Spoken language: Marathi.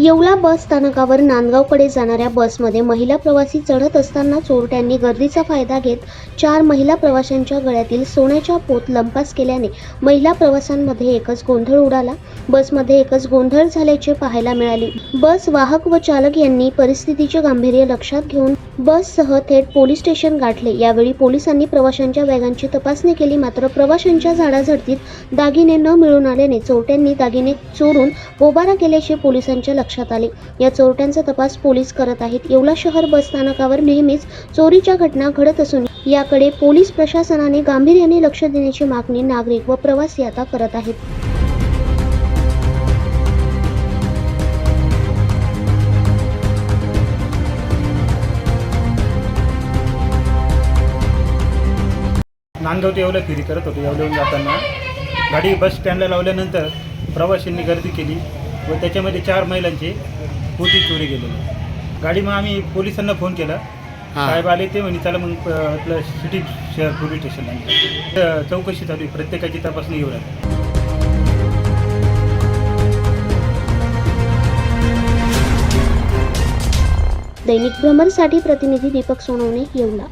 येवला बस स्थानकावर नांदगावकडे जाणाऱ्या बसमध्ये महिला प्रवासी चढत असताना चोरट्यांनी गर्दीचा फायदा घेत चार महिला प्रवाशांच्या गळ्यातील सोन्याच्या पोत लंपास केल्याने महिला प्रवाशांमध्ये एकच गोंधळ उडाला. बसमध्ये एकच गोंधळ झाल्याचे पाहायला मिळाले. बस वाहक व चालक यांनी परिस्थितीचे गांभीर्य लक्षात घेऊन बससह थेट पोलीस स्टेशन गाठले. यावेळी पोलिसांनी प्रवाशांच्या बॅगांची तपासणी केली. मात्र प्रवाशांच्या झाडाझडतीत दागिने न मिळून आल्याने चोरट्यांनी दागिने चोरून पोबारा केल्याचे पोलिसांच्या लक्षात आले. या चोरट्यांचा तपास पोलीस करत आहेत. येवला शहर बस स्थानकावर नेहमीच चोरीच्या घटना घडत असून याकडे पोलीस प्रशासनाने गांभीर्याने लक्ष देण्याची मागणी नागरिक व प्रवासी आता करत आहेत. नांदगाव ते येवला फेरी करत होतो. येवल्याहून जाताना गाडी बस स्टँडला लावल्यानंतर प्रवाशांनी गर्दी केली. व त्याच्यामध्ये चार महिलांची पोती चोरी गेलेली. गाडी मग आम्ही पोलिसांना फोन केला. साहेब आले ते म्हणे चला मग आपलं सिटी शहर पोलीस स्टेशनला चौकशी चालू आहे. प्रत्येकाची तपासणी घेऊ लागली दैनिक भ्रमरसाठी प्रतिनिधी दीपक सोनवणे येवला.